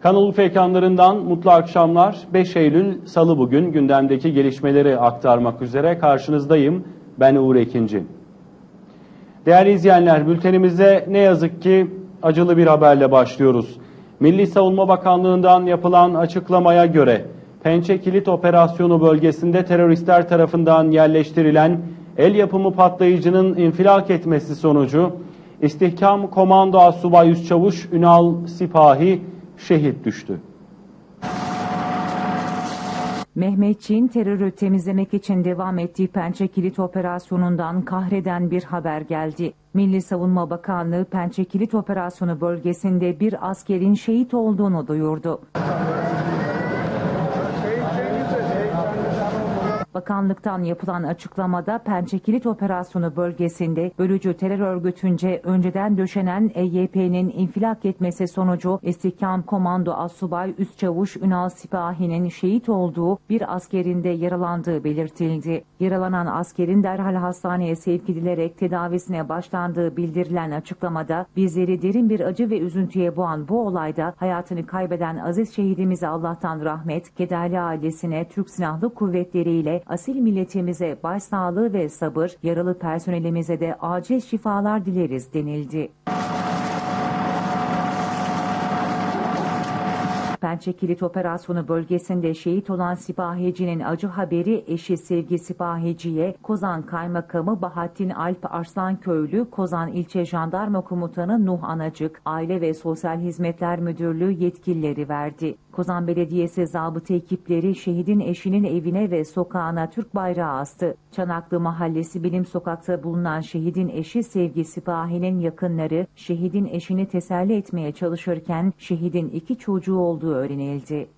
Kanal Urfa ekranlarından mutlu akşamlar. 5 Eylül Salı bugün gündemdeki gelişmeleri aktarmak üzere karşınızdayım. Ben Uğur Ekinci. Değerli izleyenler bültenimize ne yazık ki acılı bir haberle başlıyoruz. Milli Savunma Bakanlığı'ndan yapılan açıklamaya göre Pençe Kilit Operasyonu bölgesinde teröristler tarafından yerleştirilen el yapımı patlayıcının infilak etmesi sonucu İstihkam Komando Asubay Üst Çavuş Ünal Sipahi şehit düştü. Mehmetçiğin terörü temizlemek için devam ettiği Pençe Kilit Operasyonu'ndan kahreden bir haber geldi. Milli Savunma Bakanlığı Pençe Kilit Operasyonu bölgesinde bir askerin şehit olduğunu duyurdu. Bakanlıktan yapılan açıklamada Pençe Kilit Operasyonu bölgesinde bölücü terör örgütünce önceden döşenen EYP'nin infilak etmesi sonucu İstihkam Komando Asubay Üst Çavuş Ünal Sipahi'nin şehit olduğu bir askerinde yaralandığı belirtildi. Yaralanan askerin derhal hastaneye sevk edilerek tedavisine başlandığı bildirilen açıklamada bizleri derin bir acı ve üzüntüye boğan bu olayda hayatını kaybeden aziz şehidimize Allah'tan rahmet, kederli ailesine, Türk Silahlı Kuvvetleri ile asil milletimize başsağlığı ve sabır, yaralı personelimize de acil şifalar dileriz denildi. Pençe Kilit Operasyonu bölgesinde şehit olan sipahicinin acı haberi eşi Sevgi Sipahici'ye Kozan Kaymakamı Bahattin Alp Arslanköylü, Kozan İlçe Jandarma Komutanı Nuh Anacık, Aile ve Sosyal Hizmetler Müdürlüğü yetkilileri verdi. Kozan Belediyesi zabıta ekipleri şehidin eşinin evine ve sokağına Türk bayrağı astı. Çanaklı Mahallesi Bilim Sokak'ta bulunan şehidin eşi Sevgi Sipahi'nin yakınları şehidin eşini teselli etmeye çalışırken şehidin iki çocuğu olduğu öğrenildi.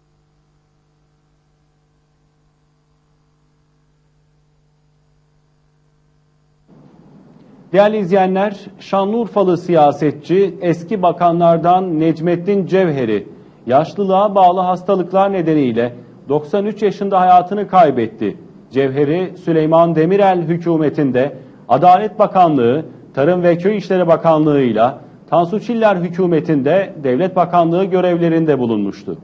Değerli izleyenler, Şanlıurfalı siyasetçi eski bakanlardan Necmettin Cevheri yaşlılığa bağlı hastalıklar nedeniyle 93 yaşında hayatını kaybetti. Cevheri Süleyman Demirel hükümetinde Adalet Bakanlığı, Tarım ve Köy İşleri Bakanlığı ile Tansu Çiller hükümetinde Devlet Bakanlığı görevlerinde bulunmuştu.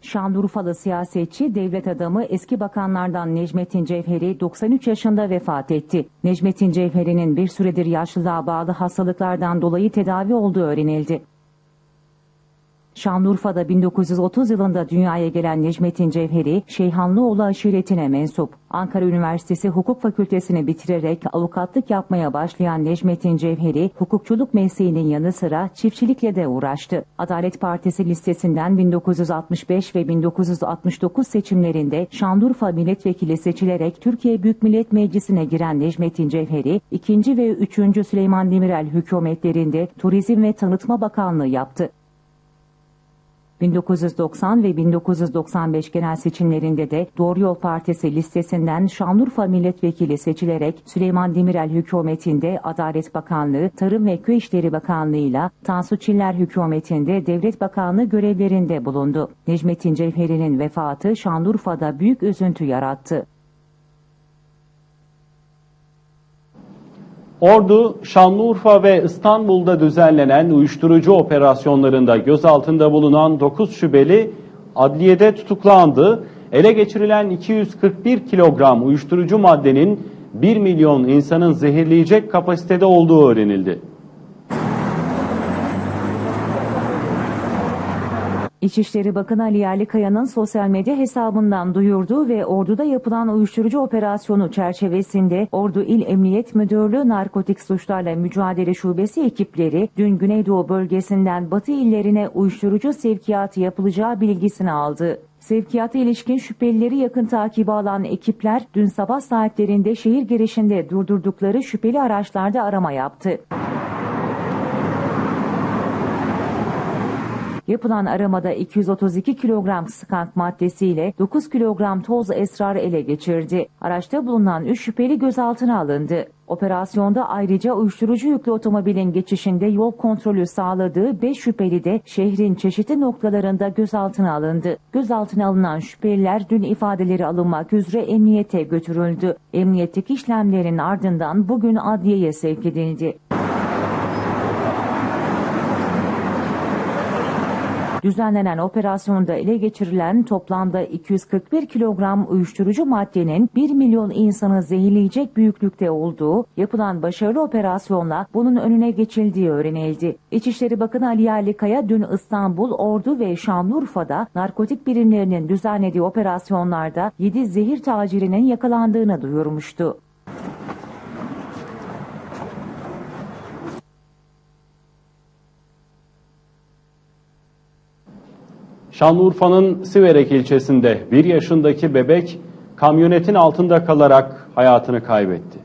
Şanlıurfalı siyasetçi, devlet adamı eski bakanlardan Necmettin Cevheri 93 yaşında vefat etti. Necmettin Cevheri'nin bir süredir yaşlılığa bağlı hastalıklardan dolayı tedavi olduğu öğrenildi. Şanlıurfa'da 1930 yılında dünyaya gelen Necmettin Cevheri, Şeyhanlıoğlu aşiretine mensup. Ankara Üniversitesi Hukuk Fakültesini bitirerek avukatlık yapmaya başlayan Necmettin Cevheri, hukukçuluk mesleğinin yanı sıra çiftçilikle de uğraştı. Adalet Partisi listesinden 1965 ve 1969 seçimlerinde Şanlıurfa milletvekili seçilerek Türkiye Büyük Millet Meclisi'ne giren Necmettin Cevheri, 2. ve 3. Süleyman Demirel hükümetlerinde Turizm ve Tanıtma Bakanlığı yaptı. 1990 ve 1995 genel seçimlerinde de Doğru Yol Partisi listesinden Şanlıurfa milletvekili seçilerek Süleyman Demirel hükümetinde Adalet Bakanlığı, Tarım ve Köy İşleri Bakanlığı ile Tansu Çiller hükümetinde Devlet Bakanlığı görevlerinde bulundu. Necmettin Cevheri'nin vefatı Şanlıurfa'da büyük üzüntü yarattı. Ordu, Şanlıurfa ve İstanbul'da düzenlenen uyuşturucu operasyonlarında gözaltında bulunan 9 şüpheli adliyede tutuklandı. Ele geçirilen 241 kilogram uyuşturucu maddenin 1 milyon insanın zehirleyecek kapasitede olduğu öğrenildi. İçişleri Bakanı Ali Yerlikaya'nın sosyal medya hesabından duyurduğu ve orduda yapılan uyuşturucu operasyonu çerçevesinde Ordu İl Emniyet Müdürlüğü Narkotik Suçlarla Mücadele Şubesi ekipleri dün Güneydoğu bölgesinden Batı illerine uyuşturucu sevkiyatı yapılacağı bilgisini aldı. Sevkiyata ilişkin şüphelileri yakın takibi alan ekipler dün sabah saatlerinde şehir girişinde durdurdukları şüpheli araçlarda arama yaptı. Yapılan aramada 232 kilogram skank maddesiyle 9 kilogram toz esrar ele geçirdi. Araçta bulunan 3 şüpheli gözaltına alındı. Operasyonda ayrıca uyuşturucu yüklü otomobilin geçişinde yol kontrolü sağladığı 5 şüpheli de şehrin çeşitli noktalarında gözaltına alındı. Gözaltına alınan şüpheliler dün ifadeleri alınmak üzere emniyete götürüldü. Emniyetteki işlemlerin ardından bugün adliyeye sevk edildi. Düzenlenen operasyonda ele geçirilen toplamda 241 kilogram uyuşturucu maddenin 1 milyon insanı zehirleyecek büyüklükte olduğu, yapılan başarılı operasyonla bunun önüne geçildiği öğrenildi. İçişleri Bakanı Ali Yerlikaya dün İstanbul, Ordu ve Şanlıurfa'da narkotik birimlerinin düzenlediği operasyonlarda 7 zehir tacirinin yakalandığını duyurmuştu. Şanlıurfa'nın Siverek ilçesinde bir yaşındaki bebek kamyonetin altında kalarak hayatını kaybetti.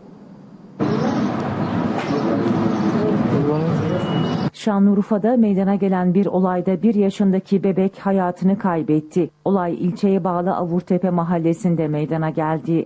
Şanlıurfa'da meydana gelen bir olayda bir yaşındaki bebek hayatını kaybetti. Olay ilçeye bağlı Avurtepe mahallesinde meydana geldi.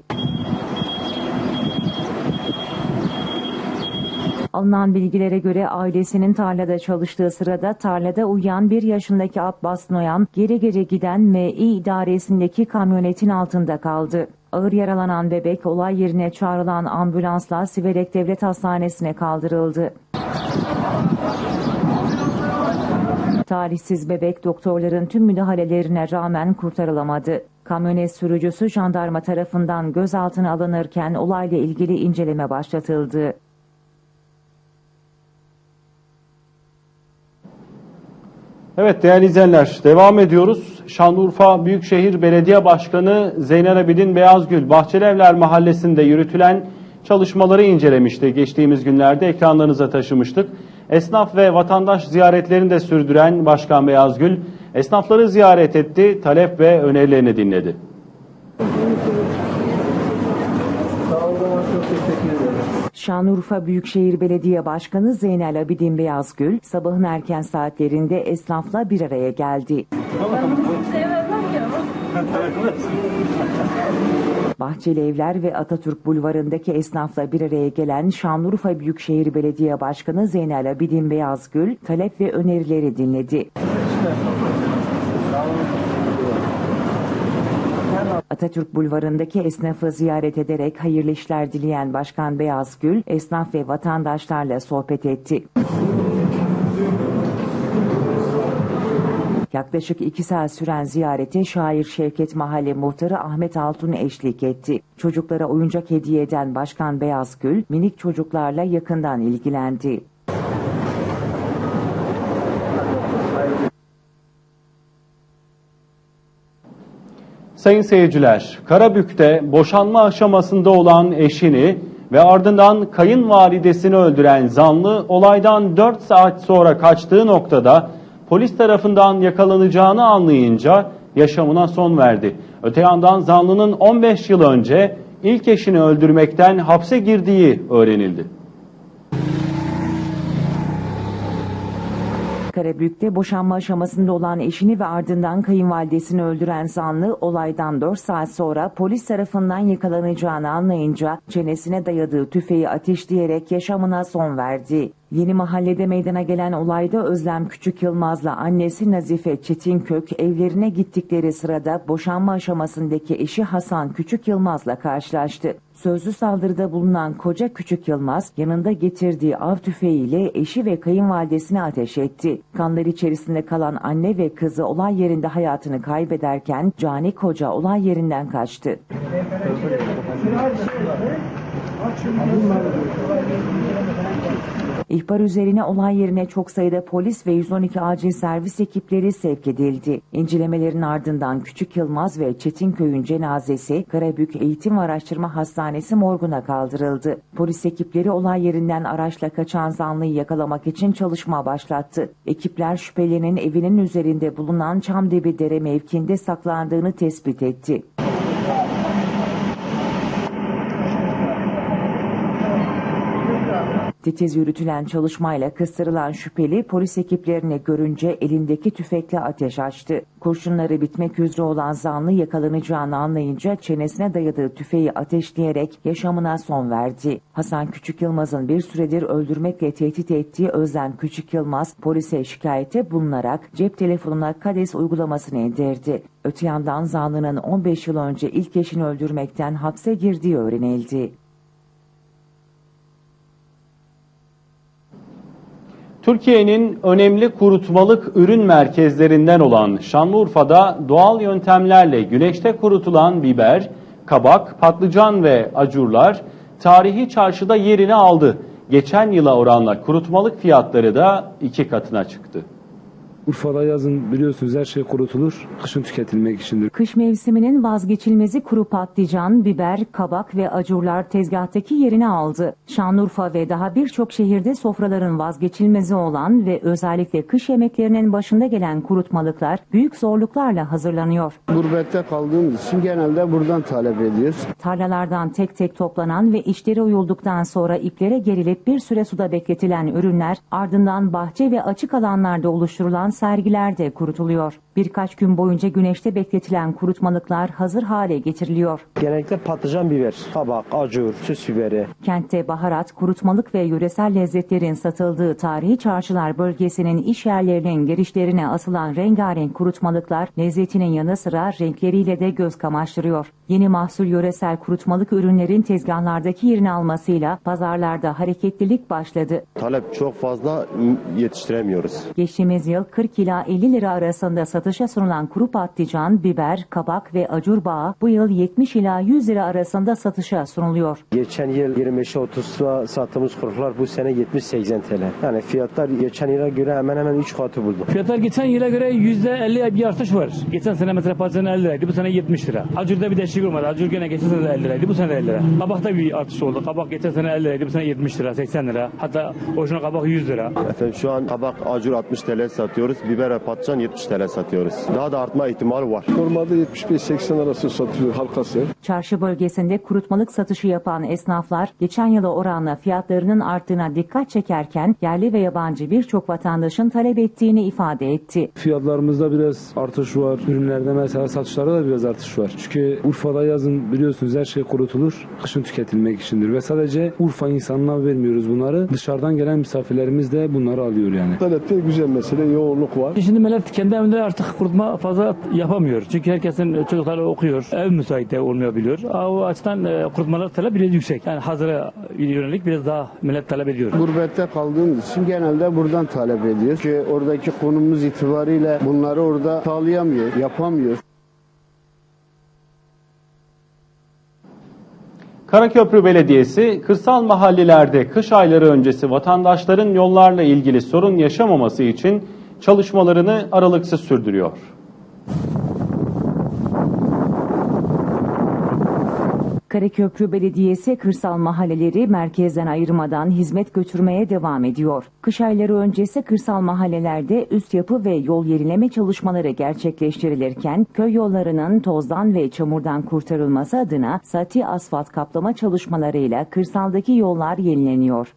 Alınan bilgilere göre ailesinin tarlada çalıştığı sırada tarlada uyuyan bir yaşındaki Abbas Noyan geri geri giden Mİ idaresindeki kamyonetin altında kaldı. Ağır yaralanan bebek olay yerine çağrılan ambulansla Siverek Devlet Hastanesi'ne kaldırıldı. Talihsiz bebek doktorların tüm müdahalelerine rağmen kurtarılamadı. Kamyonet sürücüsü jandarma tarafından gözaltına alınırken olayla ilgili inceleme başlatıldı. Evet değerli izleyenler devam ediyoruz. Şanlıurfa Büyükşehir Belediye Başkanı Zeynel Abidin Beyazgül Bahçelievler Mahallesi'nde yürütülen çalışmaları incelemişti. Geçtiğimiz günlerde ekranlarınıza taşımıştık. Esnaf ve vatandaş ziyaretlerini de sürdüren Başkan Beyazgül esnafları ziyaret etti, talep ve önerilerini dinledi. Şanlıurfa Büyükşehir Belediye Başkanı Zeynel Abidin Beyazgül sabahın erken saatlerinde esnafla bir araya geldi. Bahçeli Evler ve Atatürk Bulvarı'ndaki esnafla bir araya gelen Şanlıurfa Büyükşehir Belediye Başkanı Zeynel Abidin Beyazgül talep ve önerileri dinledi. Atatürk Bulvarı'ndaki esnafı ziyaret ederek hayırlı işler dileyen Başkan Beyazgül, esnaf ve vatandaşlarla sohbet etti. Yaklaşık iki saat süren ziyarete şair Şevket Mahalle Muhtarı Ahmet Altun eşlik etti. Çocuklara oyuncak hediye eden Başkan Beyazgül, minik çocuklarla yakından ilgilendi. Sayın seyirciler, Karabük'te boşanma aşamasında olan eşini ve ardından kayınvalidesini öldüren zanlı olaydan 4 saat sonra kaçtığı noktada polis tarafından yakalanacağını anlayınca yaşamına son verdi. Öte yandan zanlının 15 yıl önce ilk eşini öldürmekten hapse girdiği öğrenildi. Karabük'te boşanma aşamasında olan eşini ve ardından kayınvalidesini öldüren zanlı olaydan 4 saat sonra polis tarafından yakalanacağını anlayınca çenesine dayadığı tüfeği ateşleyerek yaşamına son verdi. Yeni mahallede meydana gelen olayda Özlem Küçük Yılmaz'la annesi Nazife Çetinkök evlerine gittikleri sırada boşanma aşamasındaki eşi Hasan Küçük Yılmaz'la karşılaştı. Sözlü saldırıda bulunan koca Küçük Yılmaz yanında getirdiği av tüfeğiyle eşi ve kayınvalidesine ateş etti. Kanlar içerisinde kalan anne ve kızı olay yerinde hayatını kaybederken Cani Koca olay yerinden kaçtı. İhbar üzerine olay yerine çok sayıda polis ve 112 acil servis ekipleri sevk edildi. İncelemelerin ardından Küçük Yılmaz ve Çetinköy'ün cenazesi Karabük Eğitim ve Araştırma Hastanesi morguna kaldırıldı. Polis ekipleri olay yerinden araçla kaçan zanlıyı yakalamak için çalışma başlattı. Ekipler şüphelinin evinin üzerinde bulunan Çamdibi Dere mevkinde saklandığını tespit etti. Titiz yürütülen çalışmayla kıstırılan şüpheli polis ekiplerini görünce elindeki tüfekle ateş açtı. Kurşunları bitmek üzere olan zanlı yakalanacağını anlayınca çenesine dayadığı tüfeği ateşleyerek yaşamına son verdi. Hasan Küçük Yılmaz'ın bir süredir öldürmekle tehdit ettiği Özlem Küçük Yılmaz polise şikayete bulunarak cep telefonuna KADES uygulamasını indirdi. Öte yandan zanlının 15 yıl önce ilk eşini öldürmekten hapse girdiği öğrenildi. Türkiye'nin önemli kurutmalık ürün merkezlerinden olan Şanlıurfa'da doğal yöntemlerle güneşte kurutulan biber, kabak, patlıcan ve acurlar tarihi çarşıda yerini aldı. Geçen yıla oranla kurutmalık fiyatları da iki katına çıktı. Urfa'da yazın biliyorsunuz her şey kurutulur. Kışın tüketilmek içindir. Kış mevsiminin vazgeçilmezi kuru patlıcan, biber, kabak ve acurlar tezgahtaki yerini aldı. Şanlıurfa ve daha birçok şehirde sofraların vazgeçilmezi olan ve özellikle kış yemeklerinin başında gelen kurutmalıklar büyük zorluklarla hazırlanıyor. Gurbette kaldığımız için genelde buradan talep ediyoruz. Tarlalardan tek tek toplanan ve işleri uyulduktan sonra iplere gerilip bir süre suda bekletilen ürünler ardından bahçe ve açık alanlarda oluşturulan sergilerde kurutuluyor. Birkaç gün boyunca güneşte bekletilen kurutmalıklar hazır hale getiriliyor. Genellikle patlıcan biber, kabak, acur, süs biberi. Kentte baharat, kurutmalık ve yöresel lezzetlerin satıldığı tarihi çarşılar bölgesinin iş yerlerinin girişlerine asılan rengarenk kurutmalıklar lezzetinin yanı sıra renkleriyle de göz kamaştırıyor. Yeni mahsul yöresel kurutmalık ürünlerin tezgahlardaki yerini almasıyla pazarlarda hareketlilik başladı. Talep çok fazla yetiştiremiyoruz. Geçtiğimiz yıl 40 ila 50 lira arasında satışa sunulan kuru patlıcan, biber, kabak ve acur bağı bu yıl 70 ila 100 lira arasında satışa sunuluyor. Geçen yıl 25'e 30'a sattığımız kuruklar bu sene 70-80 TL. Yani fiyatlar geçen yıla göre hemen hemen 3 katı buldu. Fiyatlar geçen yıla göre %50 bir artış var. Geçen sene mesela patlıcan 50 liraydı, bu sene 70 lira. Acurda bir değişiklik olmadı. Acur gene geçen sene de 50 liraydı, bu sene de 50 lira. Kabakta bir artış oldu. Kabak geçen sene 50 liraydı, bu sene 70 lira, 80 lira. Hatta orijinal kabak 100 lira. Efendim şu an kabak acur 60 TL satıyoruz. Biber ve patlıcan 70 TL satıyoruz. Daha da artma ihtimali var. Normalde 75-80 arası satılıyor halkası. Çarşı bölgesinde kurutmalık satışı yapan esnaflar geçen yıla oranla fiyatlarının arttığına dikkat çekerken yerli ve yabancı birçok vatandaşın talep ettiğini ifade etti. Fiyatlarımızda biraz artış var. Ürünlerde mesela satışlarda da biraz artış var. Çünkü Urfa'da yazın biliyorsunuz her şey kurutulur. Kışın tüketilmek içindir. Ve sadece Urfa insanına vermiyoruz bunları. Dışarıdan gelen misafirlerimiz de bunları alıyor yani. Talepte güzel mesele, yoğunluk var. Şimdi millet kendi evinde artık kurutma fazla yapamıyor. Çünkü herkesin çocukları okuyor. Ev müsait de olmayabiliyor. Aa, O açıdan e, kurutmalar talep biraz yüksek. Yani hazıra yönelik biraz daha millet talep ediyor. Gurbette kaldığımız için genelde buradan talep ediyoruz. Çünkü oradaki konumuz itibariyle bunları orada sağlayamıyor, yapamıyor. Karaköprü Belediyesi kırsal mahallelerde kış ayları öncesi vatandaşların yollarla ilgili sorun yaşamaması için çalışmalarını aralıksız sürdürüyor. Karaköprü Belediyesi kırsal mahalleleri merkezden ayırmadan hizmet götürmeye devam ediyor. Kış ayları öncesi kırsal mahallelerde üst yapı ve yol yenileme çalışmaları gerçekleştirilirken köy yollarının tozdan ve çamurdan kurtarılması adına sati asfalt kaplama çalışmalarıyla kırsaldaki yollar yenileniyor.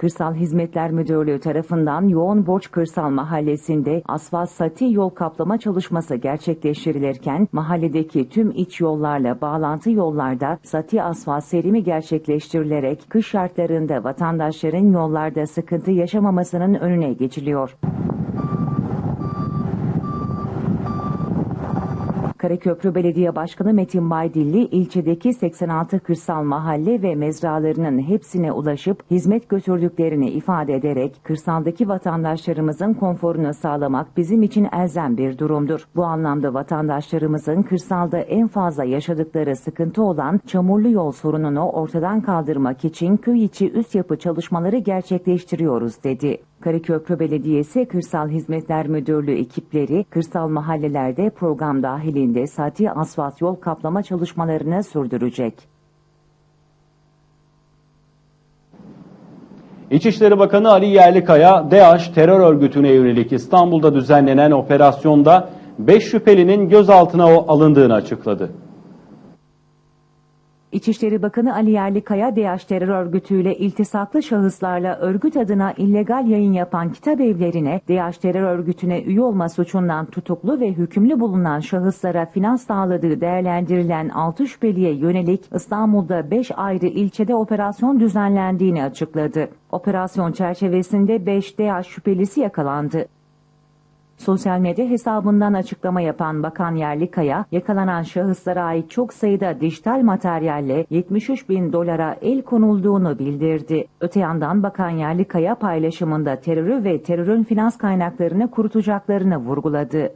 Kırsal Hizmetler Müdürlüğü tarafından Yoğun Borç Kırsal Mahallesi'nde asfalt sati yol kaplama çalışması gerçekleştirilirken mahalledeki tüm iç yollarla bağlantı yollarda sati asfalt serimi gerçekleştirilerek kış şartlarında vatandaşların yollarda sıkıntı yaşamamasının önüne geçiliyor. Karaköprü Belediye Başkanı Metin Baydilli ilçedeki 86 kırsal mahalle ve mezralarının hepsine ulaşıp hizmet götürdüklerini ifade ederek kırsaldaki vatandaşlarımızın konforunu sağlamak bizim için elzem bir durumdur. Bu anlamda vatandaşlarımızın kırsalda en fazla yaşadıkları sıkıntı olan çamurlu yol sorununu ortadan kaldırmak için köy içi üst yapı çalışmaları gerçekleştiriyoruz dedi. Karaköprü Belediyesi Kırsal Hizmetler Müdürlüğü ekipleri kırsal mahallelerde program dahilinde sati asfalt yol kaplama çalışmalarını sürdürecek. İçişleri Bakanı Ali Yerlikaya, DAEŞ terör örgütüne yönelik İstanbul'da düzenlenen operasyonda 5 şüphelinin gözaltına alındığını açıkladı. İçişleri Bakanı Ali Yerlikaya, DAEŞ terör örgütüyle iltisaklı şahıslarla örgüt adına illegal yayın yapan kitap evlerine, DAEŞ terör örgütüne üye olma suçundan tutuklu ve hükümlü bulunan şahıslara finans sağladığı değerlendirilen 6 şüpheliye yönelik İstanbul'da 5 ayrı ilçede operasyon düzenlendiğini açıkladı. Operasyon çerçevesinde 5 DAEŞ şüphelisi yakalandı. Sosyal medya hesabından açıklama yapan Bakan Yerlikaya, yakalanan şahıslara ait çok sayıda dijital materyalle 73 bin dolara el konulduğunu bildirdi. Öte yandan Bakan Yerlikaya paylaşımında terörü ve terörün finans kaynaklarını kurutacaklarını vurguladı.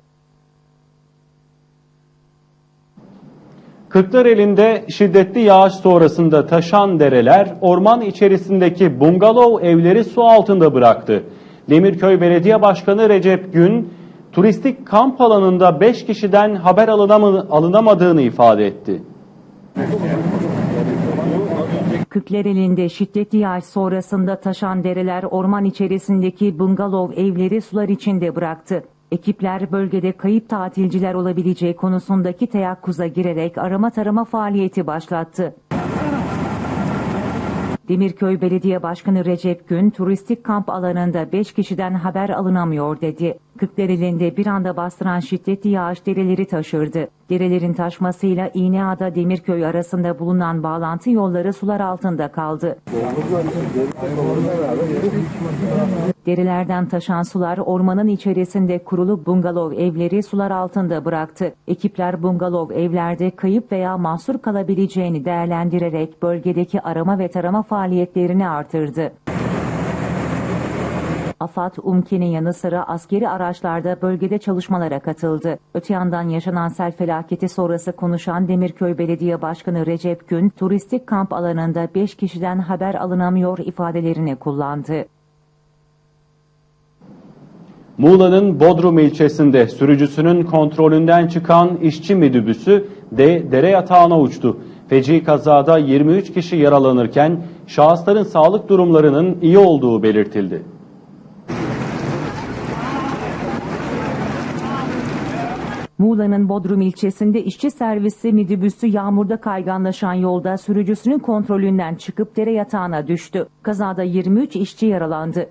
Kırklareli'nde şiddetli yağış sonrasında taşan dereler orman içerisindeki bungalov evleri su altında bıraktı. Demirköy Belediye Başkanı Recep Gün, turistik kamp alanında 5 kişiden haber alınama- alınamadığını ifade etti. Kırklareli'nde şiddetli yağış sonrasında taşan dereler orman içerisindeki bungalov evleri sular içinde bıraktı. Ekipler bölgede kayıp tatilciler olabileceği konusundaki teyakkuza girerek arama tarama faaliyeti başlattı. Demirköy Belediye Başkanı Recep Gün, turistik kamp alanında 5 kişiden haber alınamıyor dedi. Kırklareli'nde bir anda bastıran şiddetli yağış dereleri taşırdı. Derelerin taşmasıyla İğneada Demirköy arasında bulunan bağlantı yolları sular altında kaldı. Derelerden taşan sular ormanın içerisinde kurulu bungalov evleri sular altında bıraktı. Ekipler bungalov evlerde kayıp veya mahsur kalabileceğini değerlendirerek bölgedeki arama ve tarama faaliyetlerini artırdı. AFAD, UMKE'nin yanı sıra askeri araçlarda bölgede çalışmalara katıldı. Öte yandan yaşanan sel felaketi sonrası konuşan Demirköy Belediye Başkanı Recep Gün, turistik kamp alanında 5 kişiden haber alınamıyor ifadelerini kullandı. Muğla'nın Bodrum ilçesinde sürücüsünün kontrolünden çıkan işçi midibüsü de dere yatağına uçtu. Feci kazada 23 kişi yaralanırken şahısların sağlık durumlarının iyi olduğu belirtildi. Muğla'nın Bodrum ilçesinde işçi servisi midibüsü yağmurda kayganlaşan yolda sürücüsünün kontrolünden çıkıp dere yatağına düştü. Kazada 23 işçi yaralandı.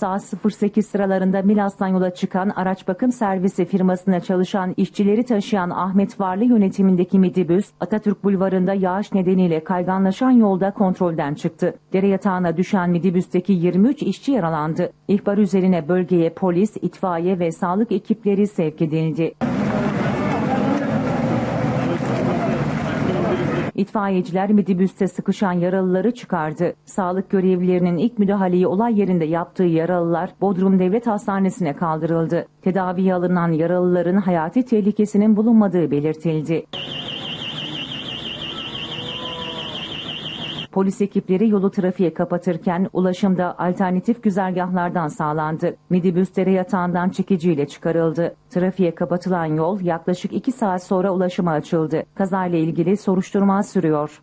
Saat 08 sıralarında Milas'tan yola çıkan araç bakım servisi firmasına çalışan işçileri taşıyan Ahmet Varlı yönetimindeki midibüs Atatürk Bulvarı'nda yağış nedeniyle kayganlaşan yolda kontrolden çıktı. Dere yatağına düşen midibüsteki 23 işçi yaralandı. İhbar üzerine bölgeye polis, itfaiye ve sağlık ekipleri sevk edildi. İtfaiyeciler midibüste sıkışan yaralıları çıkardı. Sağlık görevlilerinin ilk müdahaleyi olay yerinde yaptığı yaralılar Bodrum Devlet Hastanesi'ne kaldırıldı. Tedaviye alınan yaralıların hayati tehlikesinin bulunmadığı belirtildi. Polis ekipleri yolu trafiğe kapatırken ulaşımda alternatif güzergahlardan sağlandı. Midibüs dere yatağından çekiciyle çıkarıldı. Trafiğe kapatılan yol yaklaşık 2 saat sonra ulaşıma açıldı. Kazayla ilgili soruşturma sürüyor.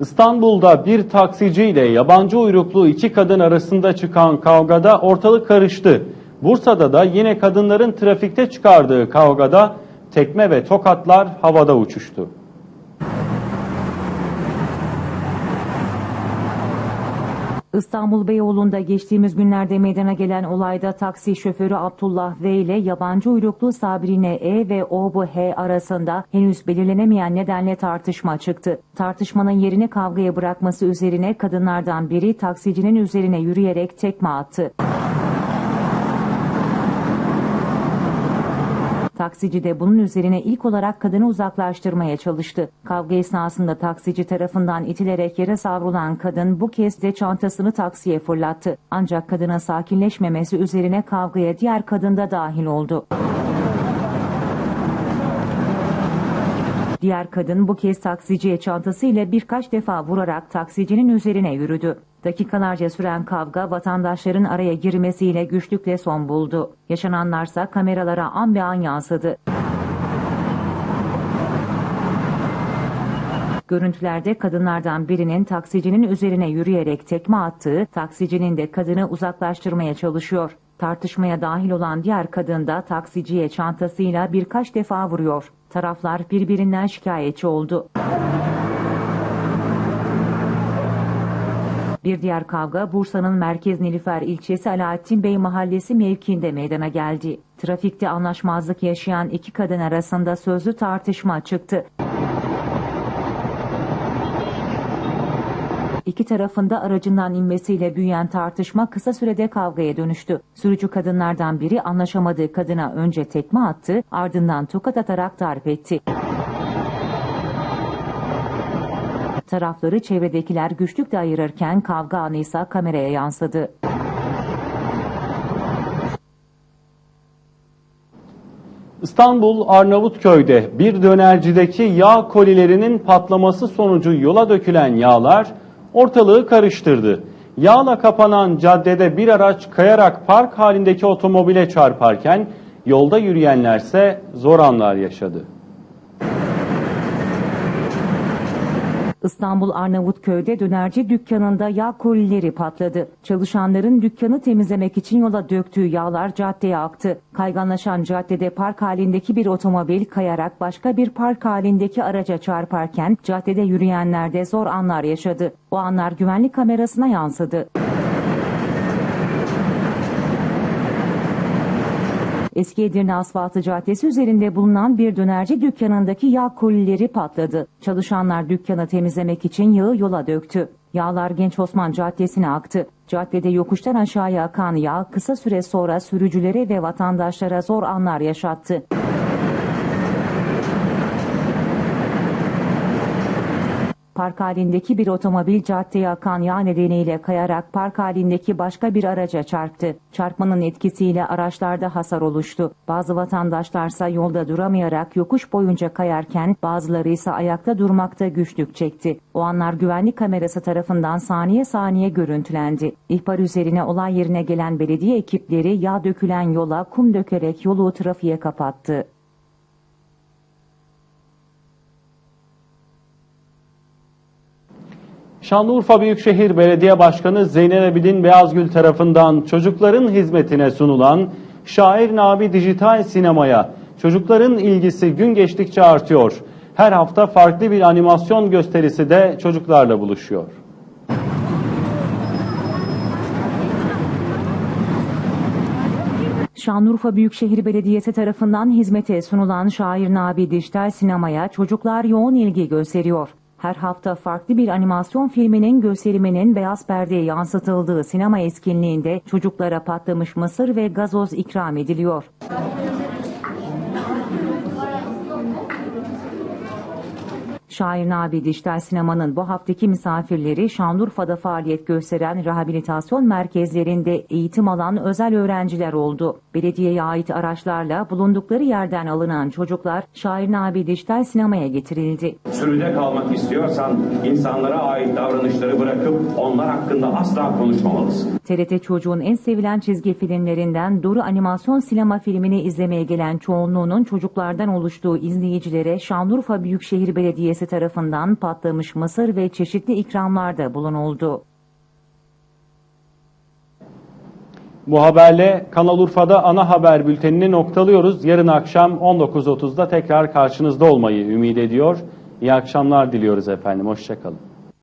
İstanbul'da bir taksici ile yabancı uyruklu iki kadın arasında çıkan kavgada ortalık karıştı. Bursa'da da yine kadınların trafikte çıkardığı kavgada tekme ve tokatlar havada uçuştu. İstanbul Beyoğlu'nda geçtiğimiz günlerde meydana gelen olayda taksi şoförü Abdullah V ile yabancı uyruklu Sabrine E ve Obu H arasında henüz belirlenemeyen nedenle tartışma çıktı. Tartışmanın yerini kavgaya bırakması üzerine kadınlardan biri taksicinin üzerine yürüyerek tekme attı. Taksici de bunun üzerine ilk olarak kadını uzaklaştırmaya çalıştı. Kavga esnasında taksici tarafından itilerek yere savrulan kadın bu kez de çantasını taksiye fırlattı. Ancak kadının sakinleşmemesi üzerine kavgaya diğer kadın da dahil oldu. Diğer kadın bu kez taksiciye çantasıyla birkaç defa vurarak taksicinin üzerine yürüdü. Dakikalarca süren kavga vatandaşların araya girmesiyle güçlükle son buldu. Yaşananlarsa kameralara an be an yansıdı. Görüntülerde kadınlardan birinin taksicinin üzerine yürüyerek tekme attığı, taksicinin de kadını uzaklaştırmaya çalışıyor. Tartışmaya dahil olan diğer kadın da taksiciye çantasıyla birkaç defa vuruyor. Taraflar birbirinden şikayetçi oldu. Bir diğer kavga Bursa'nın Merkez Nilüfer ilçesi Alaaddin Bey mahallesi mevkiinde meydana geldi. Trafikte anlaşmazlık yaşayan iki kadın arasında sözlü tartışma çıktı. İki tarafında aracından inmesiyle büyüyen tartışma kısa sürede kavgaya dönüştü. Sürücü kadınlardan biri anlaşamadığı kadına önce tekme attı, ardından tokat atarak darp etti. Tarafları çevredekiler güçlükle ayırırken kavga anı ise kameraya yansıdı. İstanbul Arnavutköy'de bir dönercideki yağ kolilerinin patlaması sonucu yola dökülen yağlar ortalığı karıştırdı. Yağla kapanan caddede bir araç kayarak park halindeki otomobile çarparken yolda yürüyenlerse zor anlar yaşadı. İstanbul Arnavutköy'de dönerci dükkanında yağ kolileri patladı. Çalışanların dükkanı temizlemek için yola döktüğü yağlar caddeye aktı. Kayganlaşan caddede park halindeki bir otomobil kayarak başka bir park halindeki araca çarparken caddede yürüyenler de zor anlar yaşadı. O anlar güvenlik kamerasına yansıdı. Eski Edirne Asfaltı Caddesi üzerinde bulunan bir dönerci dükkanındaki yağ kolileri patladı. Çalışanlar dükkanı temizlemek için yağı yola döktü. Yağlar Genç Osman Caddesi'ne aktı. Caddede yokuştan aşağıya akan yağ kısa süre sonra sürücülere ve vatandaşlara zor anlar yaşattı. Park halindeki bir otomobil caddeye akan yağ nedeniyle kayarak park halindeki başka bir araca çarptı. Çarpmanın etkisiyle araçlarda hasar oluştu. Bazı vatandaşlarsa yolda duramayarak yokuş boyunca kayarken bazıları ise ayakta durmakta güçlük çekti. O anlar güvenlik kamerası tarafından saniye saniye görüntülendi. İhbar üzerine olay yerine gelen belediye ekipleri yağ dökülen yola kum dökerek yolu trafiğe kapattı. Şanlıurfa Büyükşehir Belediye Başkanı Zeynel Abidin Beyazgül tarafından çocukların hizmetine sunulan Şair Nabi Dijital Sinemaya çocukların ilgisi gün geçtikçe artıyor. Her hafta farklı bir animasyon gösterisi de çocuklarla buluşuyor. Şanlıurfa Büyükşehir Belediyesi tarafından hizmete sunulan Şair Nabi Dijital Sinemaya çocuklar yoğun ilgi gösteriyor. Her hafta farklı bir animasyon filminin gösteriminin beyaz perdeye yansıtıldığı sinema etkinliğinde çocuklara patlamış mısır ve gazoz ikram ediliyor. Şair Nabi Dijital Sinema'nın bu haftaki misafirleri Şanlıurfa'da faaliyet gösteren rehabilitasyon merkezlerinde eğitim alan özel öğrenciler oldu. Belediyeye ait araçlarla bulundukları yerden alınan çocuklar Şair Nabi Dijital Sinema'ya getirildi. Sürüde kalmak istiyorsan insanlara ait davranışları bırakıp onlar hakkında asla konuşmamalısın. TRT Çocuğun en sevilen çizgi filmlerinden Duru animasyon sinema filmini izlemeye gelen çoğunluğunun çocuklardan oluştuğu izleyicilere Şanlıurfa Büyükşehir Belediyesi tarafından patlamış mısır ve çeşitli ikramlarda bulunuldu. Bu haberle Kanal Urfa'da ana haber bültenini noktalıyoruz. Yarın akşam 19.30'da tekrar karşınızda olmayı ümit ediyor. İyi akşamlar diliyoruz efendim. Hoşçakalın.